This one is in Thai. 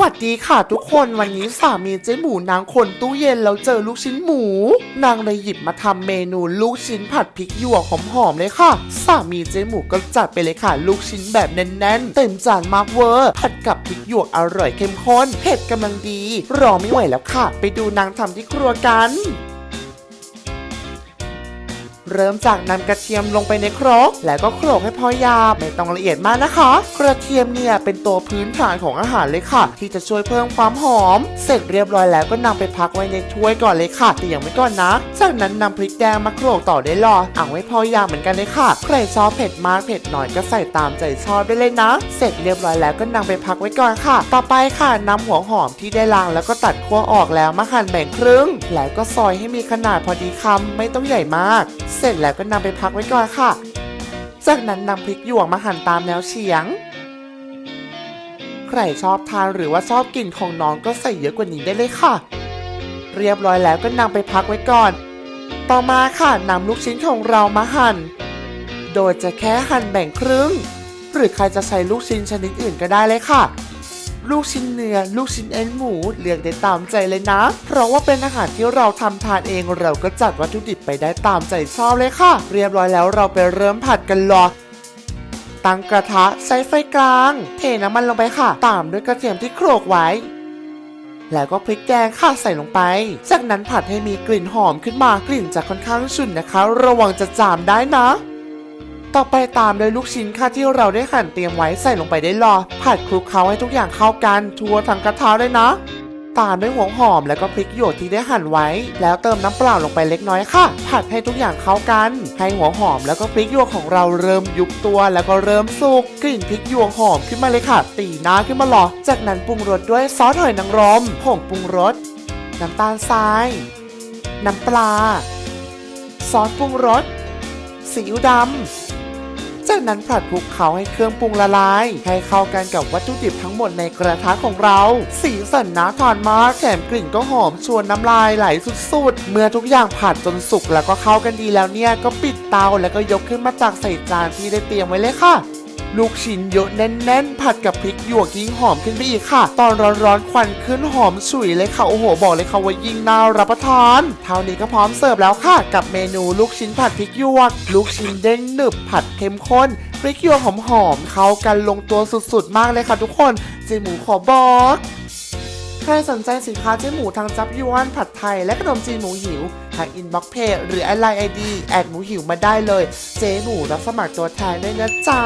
วัสดีค่ะทุกคนวันนี้สามีเจ๊หมูนางคนตู้เย็นแล้วเจอลูกชิ้นหมู นางเลยหยิบมาทำเมนูลูกชิ้นผัดพริกหยวกหอมๆเลยค่ะ สามีเจ๊หมูก็จัดไปเลยค่ะ ลูกชิ้นแบบแน่นๆ เต็มจานมากเวอร์ผัดกับพริกหยวกอร่อยเข้มข้นเผ็ดกำลังดี รอไม่ไหวแล้วค่ะ ไปดูนางทำที่ครัวกัน เริ่มจากนำกระเทียมลงไปในครก แล้วก็โขลกให้พอหยาบไม่ต้องละเอียดมากนะคะ กระเทียมเนี่ยเป็นตัวพื้นฐานของอาหารเลยค่ะ ที่จะช่วยเพิ่มความหอม เสร็จเรียบร้อยแล้วก็นำไปพักไว้ในถ้วยก่อนเลยค่ะ แต่ยังไม่ก่อนนะ จากนั้นนำพริกแดงมาโขลกต่อได้รอเอาไว้พอหยาบเหมือนกันเลยค่ะ ใครชอบเผ็ดมากเผ็ดน่อยก็ใส่ตามใจชอบได้เลยนะ เสร็จเรียบร้อยแล้วก็นำไปพักไว้ก่อนค่ะ ต่อไปค่ะนำหัวหอมที่ได้ล้างแล้วก็ตัดขั้วออกแล้วมาหั่นแบ่งครึ่ง แล้วก็ซอยให้มีขนาดพอดีคำไม่ต้องใหญ่มากสร็จแล้วก็นำไปพักไว้ก่อนค่ะ จากนั้นนำพริกหยวกมาหั่นตามแนวเฉียง ใครชอบทานหรือว่าชอบกลิ่นของน้องก็ใส่เยอะกว่านี้ได้เลยค่ะ เรียบร้อยแล้วก็นำไปพักไว้ก่อน ต่อมาค่ะนำลูกชิ้นของเรามาหั่น โดยจะแค่หั่นแบ่งครึ่ง หรือใครจะใช้ลูกชิ้นชนิดอื่นก็ได้เลยค่ะ ลูกชิ้นเนื้อ ลูกชิ้นเอ็นหมู เลือกได้ตามใจเลยนะ เพราะว่าเป็นอาหารที่เราทำทานเองเราก็จัดวัตถุดิบไปได้ตามใจชอบเลยค่ะ เรียบร้อยแล้วเราไปเริ่มผัดกันเลยตั้งกระทะใช้ไฟกลาง เทน้ำมันลงไปค่ะ ตามด้วยกระเทียมที่โขลกไว้ แล้วก็พริกแกงค่ะใส่ลงไป จากนั้นผัดให้มีกลิ่นหอมขึ้นมากลิ่นจะค่อนข้างฉุนนะคะ ระวังจะจามได้นะ ต่อไปตามด้วยลูกชิ้นค่ะที่เราได้หั่นเตรียมไว้ใส่ลงไปได้รอ ผัดคลุกเคล้าให้ทุกอย่างเข้ากันทั่วทั้งกระทะเลยนะตามด้วยหัวหอมแล้วก็พริกหยวกที่ได้หั่นไว้ แล้วเติมน้ำเปล่าลงไปเล็กน้อยค่ะ ผัดให้ทุกอย่างเข้ากัน ให้หัวหอมแล้วก็พริกหยวกของเราเริ่มยุบตัว แล้วก็เริ่มสุกกลิ่นพริกหยวกหอมขึ้นมาเลยค่ะ ตีหน้าขึ้นมาหรอจากนั้นปรุงรสด้วยซอสหอยนางรมผงปรุงรสน้ำตาลทราย น้ำปลา ซอสปรุงรสซีอิ๊วดำ จากนั้นผัดคลุกเคล้าให้เครื่องปรุงละลาย ให้เข้ากันกับวัตถุดิบทั้งหมดในกระทะของเรา สีสันน่าทานมากแถมกลิ่นก็หอมชวนน้ำลายไหลสุดๆ เมื่อทุกอย่างผัดจนสุกแล้วก็เข้ากันดีแล้วเนี่ยก็ปิดเตาแล้วก็ยกขึ้นมาตักใส่จานที่ได้เตรียมไว้เลยค่ะ ลูกชิ้นเยอะแน่นๆ ผัดกับพริกหยวกยิ่งหอมขึ้นไปอีกค่ะ ตอนร้อนๆควันขึ้นหอมฉุยเลยค่ะ โอ้โห บอกเลยค่ะว่ายิ่งน่ารับประทาน เท่านี้ก็พร้อมเสิร์ฟแล้วค่ะ กับเมนูลูกชิ้นผัดพริกหยวก ลูกชิ้นเด้งหนึบผัดเข้มข้นพริกหยวกหอมๆเข้ากันลงตัวสุดๆ มากเลยค่ะทุกคนเจหมูขอบอกใครสนใจสินค้าเจ๊หมูทางจับยวนผัดไทยและขนมจีนหมูหิว ทางอินบ็อกเพจหรือไลน์ไอดีแอดหมูหิวมาได้เลย เจ๊หมูรับสมัครตัวแทนด้วยนะจ๊ะ